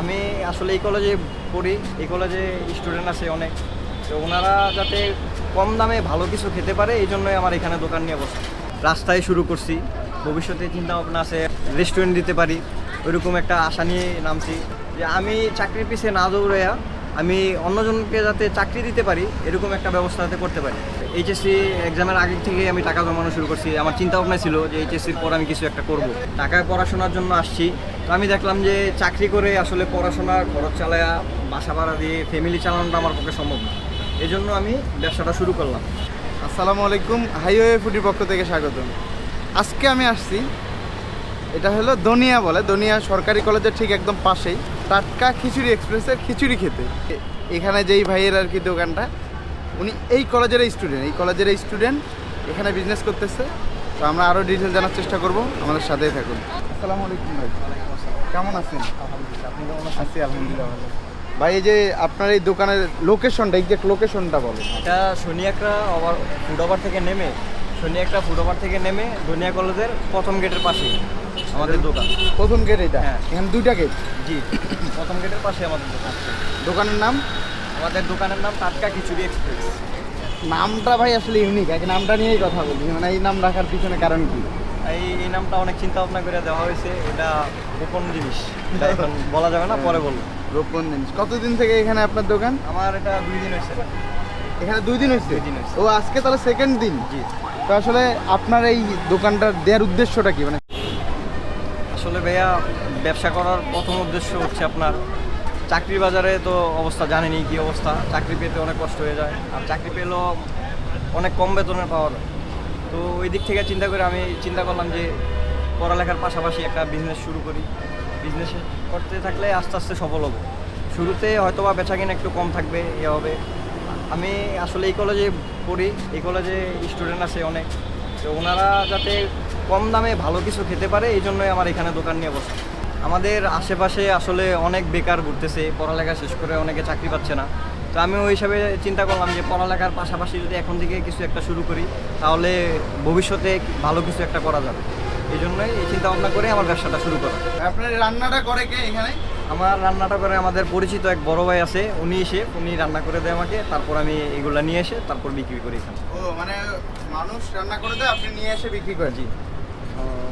আমি আসলে এই কলেজে পড়ি, এই কলেজে স্টুডেন্ট আছে অনেক। তো ওনারা যাতে কম দামে ভালো কিছু খেতে পারে, এই জন্যই আমার এখানে দোকান নিয়ে বসে। রাস্তায় শুরু করছি। ভবিষ্যতে চিন্তা ভাবনা আছে রেস্টুরেন্ট দিতে পারি। ওইরকম একটা আশা নিয়ে নামছি। যে আমি চাকরির পিছিয়ে না দৌড়াইয়া আমি অন্যজনকে যাতে চাকরি দিতে পারি, এরকম একটা ব্যবস্থা যাতে করতে পারি। এইচএসসি এক্সামের আগে থেকে আমি টাকা জমানো শুরু করছি। আমার চিন্তা ভাবনা ছিল যে এইচএসসির পর আমি কিছু একটা করব। টাকায় পড়াশোনার জন্য আসছি। তো আমি দেখলাম যে চাকরি করে আসলে পড়াশোনার খরচ চালায়া, বাসা ভাড়া দিয়ে ফ্যামিলি চালানোটা আমার পক্ষে সম্ভব না। এই জন্য আমি ব্যবসাটা শুরু করলাম। আসসালামু আলাইকুম, হাইওয়ে ফুডির পক্ষ থেকে স্বাগত আজকে আমি আসছি, এটা হলো দনিয়া বলে। দনিয়া সরকারি কলেজের ঠিক একদম পাশেই। টাটকা খিচুড়ি এক্সপ্রেসের খিচুড়ি খেতে। এখানে যেই ভাইয়ের আর কি দোকানটা উনি এই কলেজের স্টুডেন্ট এই কলেজের স্টুডেন্ট এখানে বিজনেস করতেছে। তো আমরা আরও ডিটেল জানার চেষ্টা করব আমাদের সাথেই থাকুন। আসসালামু আলাইকুম ভাই। কেমন আছেন? আলহামদুলিল্লাহ আপনি আছি আলহামদুলিল্লাহ ভালো। ভাই এই যে আপনার এই দোকানের লোকেশনটা এক্সাক্ট লোকেশনটা বলো এটা শনিয়াকড়া ওভার ফুড ওভার থেকে নেমে শনিয়াকড়া ফুড ওভার থেকে নেমে দুনিয়া কলেজের প্রথম গেটের পাশে আমাদের দোকান। প্রথম গেট এটা? হ্যাঁ। এখানে দুইটা গেট জি। প্রথম গেটের পাশে আমাদের দোকান। দোকানের নাম? আমাদের দোকানের নাম টাটকা খিচুড়ি এক্সপ্রেস। নামটা ভাই আসলে ইউনিক আগে নামটা নিয়েই কথা বলি। মানে এই নাম রাখার পিছনে কারণ কি? এই এই নামটা অনেক চিন্তা ভাবনা করে দেওয়া হয়েছে। এটা গোপন জিনিস। এটা এখন বলা যাবে না পরে বলব। রোপণ জিনিস। কতদিন থেকে এখানে আপনার দোকান? আমার এটা দুই দিন হয়েছে। এখানে দুই দিন হয়েছে? দুই দিন হয়েছে। ও আজকে তাহলে সেকেন্ড দিন? জি। তো আসলে আপনার এই দোকানটা দেওয়ার উদ্দেশ্যটা কি? মানে আসলে ভাইয়া ব্যবসা করার প্রথম উদ্দেশ্য হচ্ছে আপনার চাকরির বাজারে তো অবস্থা জানেনই কি অবস্থা। চাকরি পেতে অনেক কষ্ট হয়ে যায় আর চাকরি পেলেও অনেক কম বেতনের পাওয়ার তো ওই দিক থেকে চিন্তা করে আমি চিন্তা করলাম যে পড়ালেখার পাশাপাশি একটা বিজনেস শুরু করি। বিজনেস করতে থাকলে আস্তে আস্তে সফল হব। শুরুতে হয়তো বা বেচা কিনা একটু কম থাকবে ইয়ে হবে। আমি আসলে এই কলেজে পড়ি, এই কলেজে স্টুডেন্ট আছে অনেক। তো ওনারা যাতে কম দামে ভালো কিছু খেতে পারে এই জন্যই আমার এখানে দোকান নিয়ে বসে। আমাদের আশেপাশে আসলে অনেক বেকার ঘুরতেছে পড়ালেখা শেষ করে অনেকে চাকরি পাচ্ছে না। তো আমি ওই হিসাবে চিন্তা করলাম যে পড়ালেখার পাশাপাশি যদি এখন থেকে কিছু একটা শুরু করি তাহলে ভবিষ্যতে ভালো কিছু একটা করা যাবে। এই জন্যই এই চিন্তা ভাবনা করে আমার ব্যবসাটা শুরু করা। আপনার রান্নাটা করে কে এখানে? আমার রান্নাটা করে আমাদের পরিচিত এক বড় ভাই আছে উনি এসে উনি রান্না করে দেয় আমাকে তারপর আমি এগুলা নিয়ে এসে তারপর বিক্রি করি এখানে। ও মানে মানুষ রান্না করে দেয় আপনি নিয়ে এসে বিক্রি জি। ও,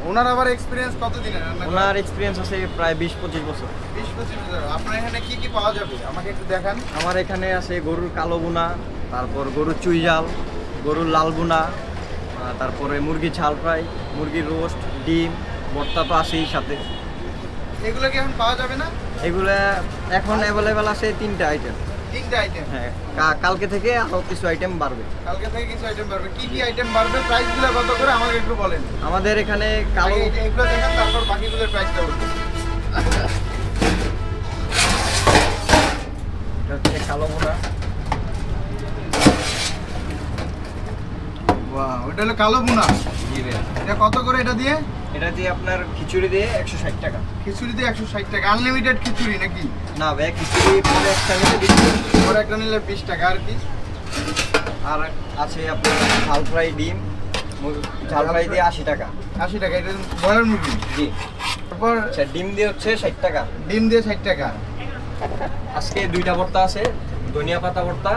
ওনার আবার এক্সপিরিয়েন্স কত দিনের ওনার এক্সপিরিয়েন্স আছে প্রায় বিশ পঁচিশ বছর। বিশ পঁচিশ বছর। আপনার এখানে কি কি পাওয়া যাবে? আমাকে একটু দেখান। আমার এখানে আছে গরুর কালো বুনা তারপর গরুর চুই জাল গরুর লাল বুনা তারপরে মুরগি ঝাল ফ্রাই মুরগির রোস্ট ডিম ভর্তা তো আছেই সাথে। এগুলো কি এখন পাওয়া যাবে না? এগুলা এখন অ্যাভেলেবেল আছে তিনটা আইটেম তিনটে আইটেম হ্যাঁ কালকে থেকে আরও কিছু আইটেম বাড়বে। কালকে থেকে কিছু আইটেম বাড়বে। কি কি আইটেম বাড়বে? প্রাইসগুলো কত করে? আমাকে একটু বলেন। আমাদের এখানে কালো এগুলো দেখান তারপর বাকিগুলোর প্রাইসটা বলুন। এটা হচ্ছে কালো বুনা বাহ ওটা হলো কালো বুনা এটা কত করে এটা দিয়ে? এটা দিয়ে আপনার খিচুড়ি দিয়ে একশো ষাট টাকা। খিচুড়ি দিয়ে একশো ষাট টাকা। আনলিমিটেড খিচুড়ি নাকি? না ভাই খিচুড়ি পরে একটা নিলে বিশ। ওর একটা নিলে বিশ টাকা আর কি। আর আছে আপনার ঝাল ফ্রাই ডিম ঝাল ফ্রাই দিয়ে আশি টাকা। আশি টাকা এটা ব্রয়লার মুরগি? জি। তারপর আচ্ছা ডিম দিয়ে হচ্ছে ষাট টাকা। ডিম দিয়ে ষাট টাকা। আজকে দুইটা ভর্তা আছে ধনিয়া পাতা ভর্তা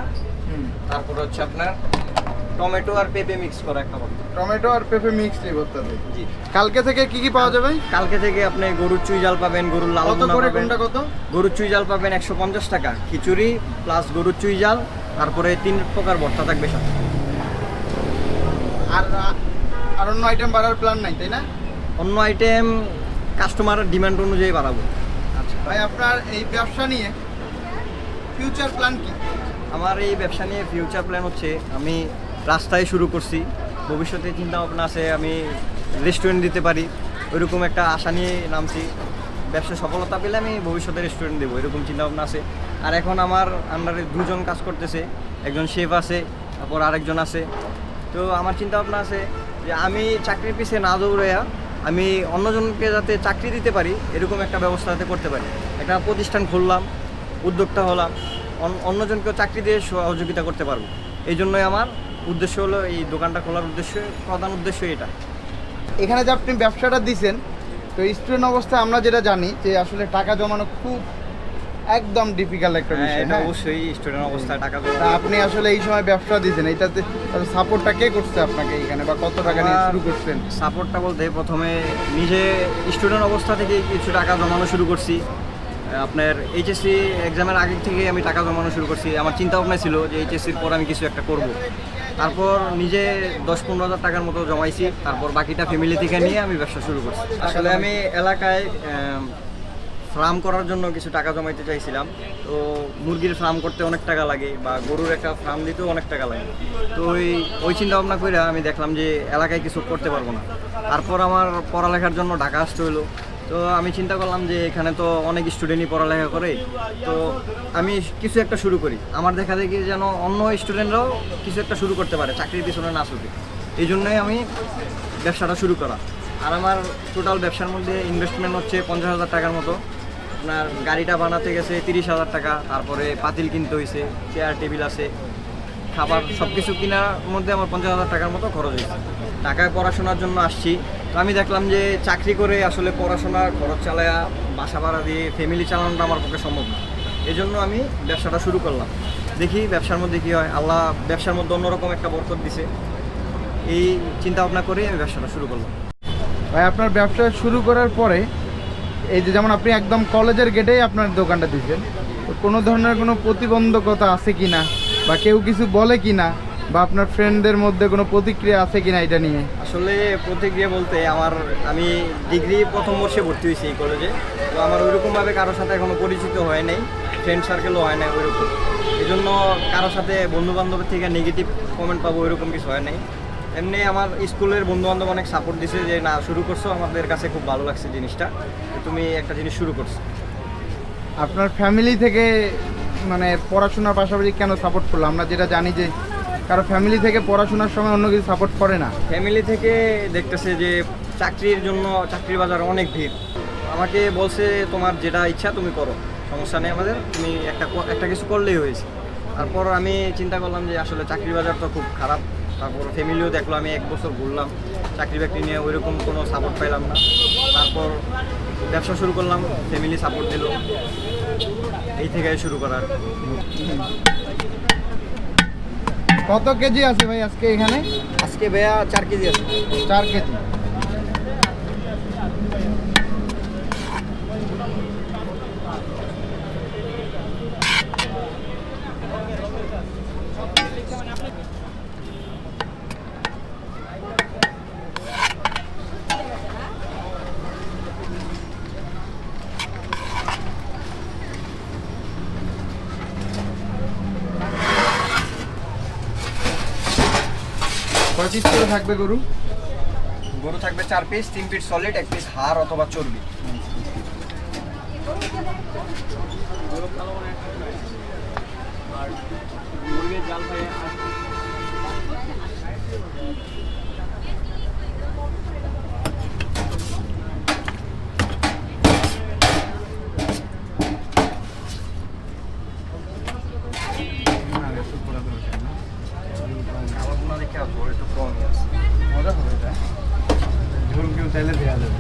তারপর হচ্ছে আপনার টমেটো আর পেঁপে মিক্স করা একটা ভর্তা টমেটো আর পেঁপে মিক্স এই ভর্তাতে জি। কালকে থেকে কি কি পাওয়া যাবে? কালকে থেকে আপনি গরুর চুই জাল পাবেন গরুর লাল কত করে কোনটা কত? গরুর চুই জাল পাবেন একশো পঞ্চাশ টাকা খিচুড়ি প্লাস গরুর চুই জাল তারপরে তিন প্রকার ভর্তা থাকবে সাথে। আর আর অন্য আইটেম বাড়ার প্ল্যান নাই তাই না? অন্য আইটেম কাস্টমারের ডিমান্ড অনুযায়ী বাড়াবো। আচ্ছা ভাই আপনার এই ব্যবসা নিয়ে ফিউচার প্ল্যান কি? আমার এই ব্যবসা নিয়ে ফিউচার প্ল্যান হচ্ছে আমি রাস্তায় শুরু করছি। ভবিষ্যতে চিন্তা ভাবনা আছে, আমি রেস্টুরেন্ট দিতে পারি। ওইরকম একটা আশা নিয়ে নামছি। ব্যবসা সফলতা পেলে আমি ভবিষ্যতে রেস্টুরেন্ট দেবো, এরকম চিন্তা ভাবনা আছে। আর এখন আমার আন্ডারে দুজন কাজ করতেছে, একজন শেফ আছে, তারপর আরেকজন আছে। তো আমার চিন্তা ভাবনা আছে যে আমি চাকরির পিছিয়ে না দৌড়াইয়া আমি অন্যজনকে যাতে চাকরি দিতে পারি, এরকম একটা ব্যবস্থা যাতে করতে পারি। একটা প্রতিষ্ঠান খুললাম, উদ্যোক্তা হলাম, অন- অন্যজনকেও চাকরি দিয়ে সহযোগিতা করতে পারব। এই জন্যই আমার উদ্দেশ্য হলো এই দোকানটা খোলার উদ্দেশ্য প্রধান উদ্দেশ্য এটা। এখানে যে আপনি ব্যবসাটা দিছেন তো স্টুডেন্ট অবস্থায় আমরা যেটা জানি যে আসলে টাকা জমানো খুব একদম ডিফিকাল্ট একটা হ্যাঁ বিষয় এটা হ্যাঁ? অবশ্যই স্টুডেন্ট অবস্থায় টাকা জমা আপনি আসলে এই সময় ব্যবসা দিয়েছেন এটাতে সাপোর্টটা কে করছে আপনাকে এখানে বা কত টাকা নিয়ে শুরু করছেন? সাপোর্টটা বলতে প্রথমে নিজে স্টুডেন্ট অবস্থা থেকে কিছু টাকা জমানো শুরু করছি। আপনার এইচএসসি এক্সামের আগে থেকে আমি টাকা জমানো শুরু করছি। আমার চিন্তা ভাবনা ছিল যে এইচএসসির পর আমি কিছু একটা করব। তারপর নিজে দশ পনেরো হাজার টাকার মতো জমাইছি, তারপর বাকিটা ফ্যামিলি থেকে নিয়ে আমি ব্যবসা শুরু করছি। আসলে আমি এলাকায় ফার্ম করার জন্য কিছু টাকা জমাইতে চাইছিলাম। তো মুরগির ফার্ম করতে অনেক টাকা লাগে বা গরুর একটা ফার্ম দিতেও অনেক টাকা লাগে। তো ওই ওই চিন্তা ভাবনা করে আমি দেখলাম যে এলাকায় কিছু করতে পারব না। তারপর আমার পড়ালেখার জন্য ঢাকা আসতে হলো তো আমি চিন্তা করলাম যে এখানে তো অনেক স্টুডেন্টই পড়ালেখা করে। তো আমি কিছু একটা শুরু করি। আমার দেখা দেখি যেন অন্য স্টুডেন্টরাও কিছু একটা শুরু করতে পারে, চাকরির পিছনে না ছুটে। এই জন্যই আমি ব্যবসাটা শুরু করা। আর আমার টোটাল ব্যবসার মধ্যে ইনভেস্টমেন্ট হচ্ছে পঞ্চাশ হাজার টাকার মতো। আপনার গাড়িটা বানাতে গেছে তিরিশ হাজার টাকা, তারপরে পাতিল কিনতে হয়েছে চেয়ার টেবিল আছে। খাবার সব কিছু কেনার মধ্যে আমার পঞ্চাশ হাজার টাকার মতো খরচ হয়েছে ঢাকায় পড়াশোনার জন্য আসছি। আমি দেখলাম যে চাকরি করে আসলে পড়াশোনার খরচ চালায়া, বাসা ভাড়া দিয়ে ফ্যামিলি চালানোটা আমার পক্ষে সম্ভব না। এই জন্য আমি ব্যবসাটা শুরু করলাম। দেখি ব্যবসার মধ্যে কী হয়। আল্লাহ ব্যবসার মধ্যে অন্যরকম একটা বরকত দিছে। এই চিন্তা ভাবনা করে আমি ব্যবসাটা শুরু করলাম। ভাই, আপনার ব্যবসা শুরু করার পরে এই যে যেমন আপনি একদম কলেজের গেটেই আপনার দোকানটা দিচ্ছেন কোনো ধরনের কোনো প্রতিবন্ধকতা আছে কি না বা কেউ কিছু বলে কি না বা আপনার ফ্রেন্ডদের মধ্যে কোনো প্রতিক্রিয়া আছে কি না এটা নিয়ে? আসলে প্রতিক্রিয়া বলতে আমার আমি ডিগ্রি প্রথম বর্ষে ভর্তি হয়েছি এই কলেজে তো আমার ওইরকমভাবে কারোর সাথে এখনও পরিচিত হয় নাই ফ্রেন্ড সার্কেলও হয় নাই ওইরকম। এই জন্য কারোর সাথে বন্ধু বান্ধবের থেকে নেগেটিভ কমেন্ট পাবো ওইরকম কিছু হয় নাই। এমনি আমার স্কুলের বন্ধু বান্ধব অনেক সাপোর্ট দিছে যে না শুরু করছ আমাদের কাছে খুব ভালো লাগছে জিনিসটা। তুমি একটা জিনিস শুরু করছ। আপনার ফ্যামিলি থেকে মানে পড়াশোনার পাশাপাশি কেন সাপোর্ট করল? আমরা যেটা জানি যে কারও ফ্যামিলি থেকে পড়াশোনার সময় অন্য কিছু সাপোর্ট করে না। ফ্যামিলি থেকে দেখতেছে যে চাকরির জন্য চাকরির বাজার অনেক ভিড়। আমাকে বলছে, তোমার যেটা ইচ্ছা তুমি করো, সমস্যা নেই আমাদের, তুমি একটা একটা কিছু করলেই হয়েছে। তারপর আমি চিন্তা করলাম যে আসলে চাকরি বাজার তো খুব খারাপ। তারপর ফ্যামিলিও দেখল, আমি এক বছর ঘুরলাম। চাকরি বাকরি নিয়ে ওইরকম কোনো সাপোর্ট পাইলাম না। তারপর ব্যবসা শুরু করলাম ফ্যামিলি সাপোর্ট দিল। এই থেকে শুরু করার। কত কেজি আছে ভাই আজকে এখানে? আজকে ভাইয়া চার কেজি আছে। চার কেজি। পিস করে থাকবে গরু? গরু থাকবে চার পিস তিন পিস সলিড এক পিস হাড় অথবা চর্বি। আর মুরগির জাল ভাই আমার মনে হয় দেখে আসব একটু কমই আছে মজা হবে এটা ধরুন কেউ চাইলে দেওয়া যাবে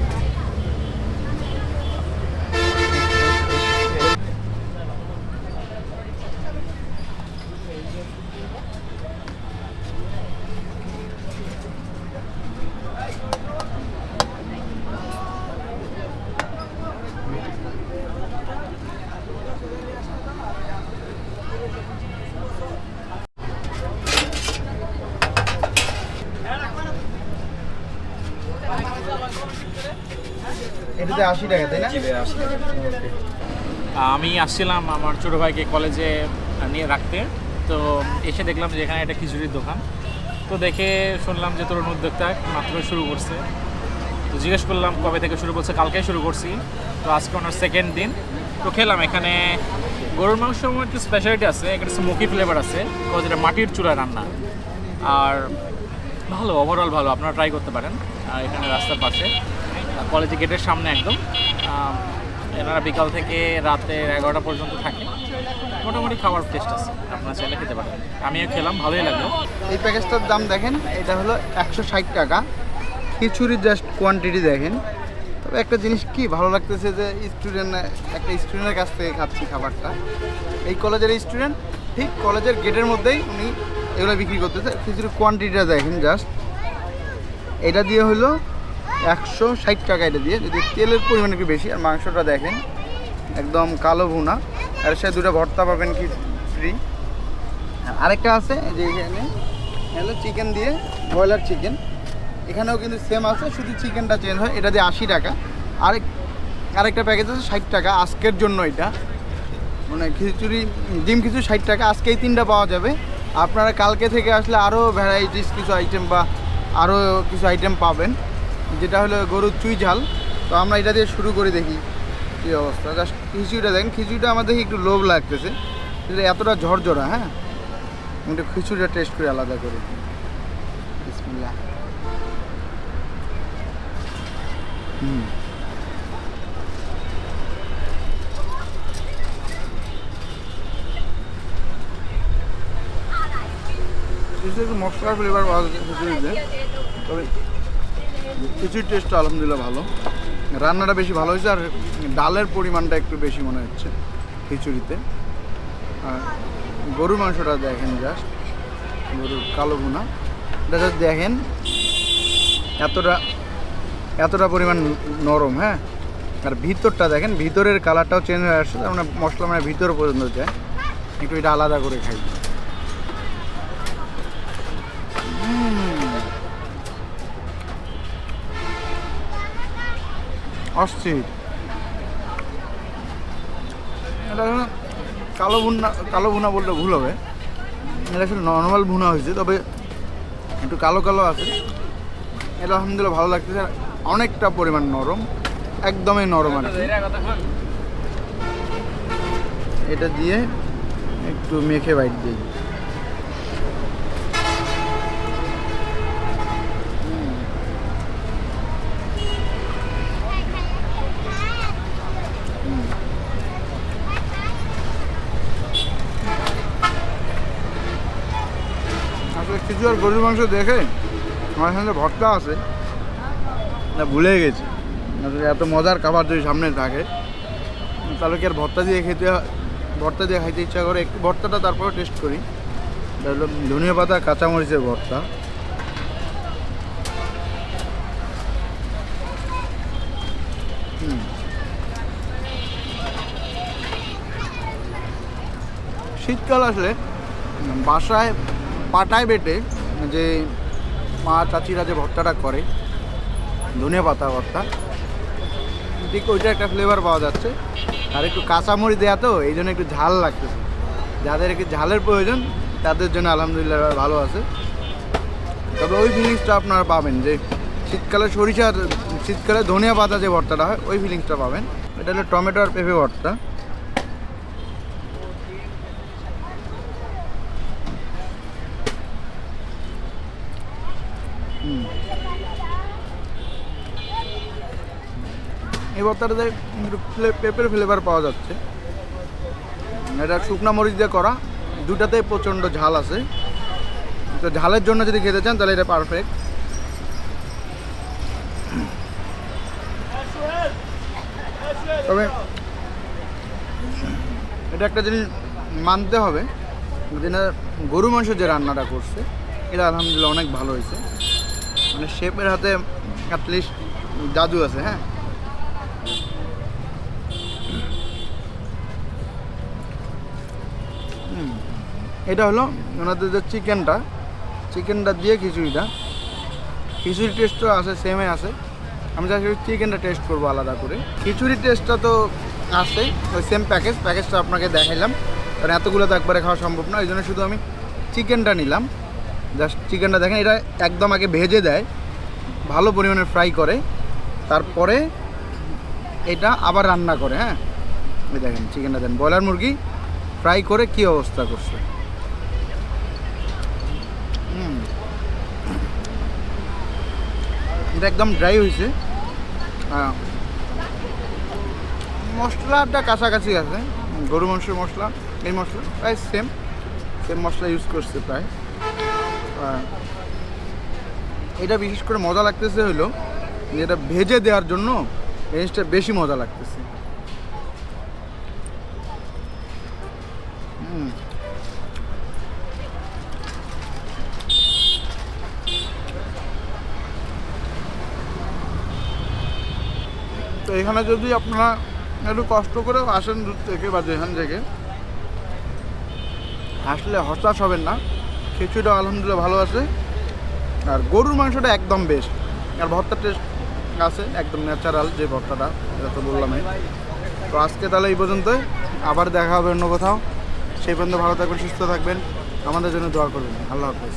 আশি টাকা তাই না? আমি আসছিলাম আমার ছোটো ভাইকে কলেজে নিয়ে রাখতে। তো এসে দেখলাম যে এখানে একটা খিচুড়ির দোকান। তো দেখে শুনলাম যে তরুণ উদ্যোক্তা মাত্র শুরু করছে। তো জিজ্ঞেস করলাম কবে থেকে শুরু করছে? কালকে শুরু করছি। তো আজকে ওনার সেকেন্ড দিন। তো খেলাম এখানে। গরুর মাংস আমার একটু স্পেশালিটি আছে এখানে স্মোকি ফ্লেভার আছে। কজ এটা মাটির চুলায় রান্না। আর ভালো ওভারঅল ভালো আপনারা ট্রাই করতে পারেন। আর এখানে রাস্তার পাশে। কলেজ গেটের সামনে একদম। এনারা বিকাল থেকে রাতে এগারোটা পর্যন্ত থাকে। মোটামুটি খাবার টেস্ট আছে। আপনারা চাইলে খেতে পারেন। আমিও খেলাম, ভালোই লাগল। এই প্যাকেজটার দাম দেখেন, এটা হলো একশো ষাট টাকা। খিচুড়ির জাস্ট কোয়ান্টিটি দেখেন। তবে একটা জিনিস কি, ভালো লাগতেছে যে স্টুডেন্ট একটা স্টুডেন্টের কাছ থেকে খাচ্ছি খাবারটা। এই কলেজের স্টুডেন্ট ঠিক কলেজের গেটের মধ্যেই উনি এগুলো বিক্রি করতেছে। খিচুড়ির কোয়ান্টিটিটা দেখেন জাস্ট এটা দিয়ে হলো একশো ষাট টাকা এটা দিয়ে। যদি তেলের পরিমাণ একটু বেশি, আর মাংসটা দেখেন, একদম কালো ভুনা। আর সে দুটো ভর্তা পাবেন কি ফ্রি আরেকটা আছে যে এখানে হলো চিকেন দিয়ে ব্রয়লার চিকেন এখানেও কিন্তু সেম আছে, শুধু চিকেনটা চেঞ্জ হয়, এটা দিয়ে আশি টাকা। আরেক, আরেকটা প্যাকেজ আছে, ষাট টাকা, আজকের জন্য এটা। মানে খিচুড়ি, ডিম খিচুড়ি ষাট টাকা আজকে এই তিনটা পাওয়া যাবে। আপনারা কালকে থেকে আসলে আরও ভ্যারাইটিস কিছু আইটেম বা আরও কিছু আইটেম পাবেন। যেটা হলো গরুর চুই ঝাল। তো আমরা এটা দিয়ে শুরু করে দেখি কী অবস্থা। জাস্ট খিচুড়িটা দেখেন, খিচুড়িটা আমার আমাদের একটু লোভ লাগতেছে। এটা এতটা ঝরঝরা হ্যাঁ? একটু খিচুড়িটা টেস্ট করে আলাদা করে মশলার ফ্লেভার পাওয়া যাচ্ছে খিচুড়িতে। তবে খিচুড়ির টেস্টটা আলহামদুলিল্লাহ ভালো। রান্নাটা বেশি ভালো হয়েছে আর ডালের পরিমাণটা একটু বেশি মনে হচ্ছে খিচুড়িতে। আর গরুর মাংসটা দেখেন জাস্ট গরুর কালো ভুনা। এটা দেখেন এতটা এতটা পরিমাণ নরম হ্যাঁ? আর ভিতরটা দেখেন, ভিতরের কালারটাও চেঞ্জ হয়ে আসছে, তার মানে মশলা মানে ভিতর পর্যন্ত যায়। একটু এটা আলাদা করে খাই। উম। অস্থির এটা কালো ভুনা কালো ভুনা বললে ভুল হবে। এটা আসলে নর্মাল ভুনা হয়েছে, তবে একটু কালো কালো আছে। এটা আলহামদুলিল্লাহ ভালো লাগতেছে অনেকটা পরিমাণ নরম, একদমই নরম আর এটা দিয়ে একটু মেখে বাইট দিই। কিছু আর গরুর মাংস দেখে আমার সামনে ভর্তা আছে। না, ভুলে গেছি। এত মজার খাবার যদি সামনে থাকে, তাহলে কি আর ভর্তা দিয়ে খেতে ভর্তা দিয়ে খাইতে ইচ্ছা করে, একটু ভর্তাটা তারপরে টেস্ট করি। এটা হলো ধনিয়া পাতা, কাঁচামরিচের ভর্তা। শীতকাল আসলে বাসায় পাটায় বেটে যে মা চাচিরা যে ভর্তাটা করে, ধনিয়া পাতা, ভর্তা, ঠিক ওইটা একটা ফ্লেভার পাওয়া যাচ্ছে। আর একটু কাঁচামরি দেওয়া তো, এই জন্য একটু ঝাল লাগতেছে। যাদের একটু ঝালের প্রয়োজন, তাদের জন্য আলহামদুলিল্লাহ ভালো আছে। তবে ওই ফিলিংসটা আপনারা পাবেন যে, শীতকালে সরিষার, শীতকালে ধনিয়া পাতা যে ভর্তাটা হয়, ওই ফিলিংসটা পাবেন। এটা হলো টমেটো আর পেঁপে ভর্তা। একটু ফ্লে- পেঁপের ফ্লেভার পাওয়া যাচ্ছে। এটা শুকনা মরিচ দিয়ে করা। দুটাতেই প্রচণ্ড ঝাল আছে। তো ঝালের জন্য যদি খেতে চান, তাহলে এটা পারফেক্ট তবে এটা একটা জিনিস মানতে হবে যেটা গরু মাংস যে রান্নাটা করছে, এটা আলহামদুলিল্লাহ অনেক ভালো হয়েছে। মানে শেপের হাতে অ্যাটলিস্ট জাদু আছে হ্যাঁ হুম। এটা হলো ওনাদের যে চিকেনটা চিকেনটা দিয়ে খিচুড়িটা। খিচুড়ি টেস্টও আছে সেমে আছে। আমি যা চিকেনটা টেস্ট করব আলাদা করে। খিচুড়ির টেস্টটা তো আছে ওই সেম প্যাকেজ প্যাকেজটা আপনাকে দেখাইলাম। কারণ এতগুলো তো একবারে খাওয়া সম্ভব না, ওই জন্য শুধু আমি চিকেনটা নিলাম। জাস্ট চিকেনটা দেখেন, এটা একদম আগে ভেজে দেয়, ভালো পরিমাণে ফ্রাই করে। তারপরে এটা আবার রান্না করে হ্যাঁ? দেখেন, চিকেনটা দেন। ব্রয়লার মুরগি ফ্রাই করে কি অবস্থা করছে হুম। এটা একদম ড্রাই হয়েছে আহ, মশলাটা কাছাকাছি আছে। গরু মাংসের মশলা এই মশলা প্রায় সেম সেম মশলা ইউজ করছে প্রায়। আহ, এটা বিশেষ করে মজা লাগতেছে হলো এটা ভেজে দেওয়ার জন্য জিনিসটা বেশি মজা লাগতেছে হুম তো এখানে যদি আপনারা একটু কষ্ট করে আসেন দূর থেকে বা যেখান থেকে, আসলে হতাশ হবেন না। খিচুড়িটা আলহামদুলিল্লাহ ভালো আছে। আর গরুর মাংসটা একদম বেস্ট আর ভর্তার টেস্ট আছে, একদম ন্যাচারাল যে ভর্তাটা, এটা তো বললামই তো আজকে তাহলে এই পর্যন্তই। আবার দেখা হবে অন্য কোথাও। সেই পর্যন্ত ভালো থাকবেন, সুস্থ থাকবেন। আমাদের জন্য দোয়া করবেন। আল্লাহ হাফেজ।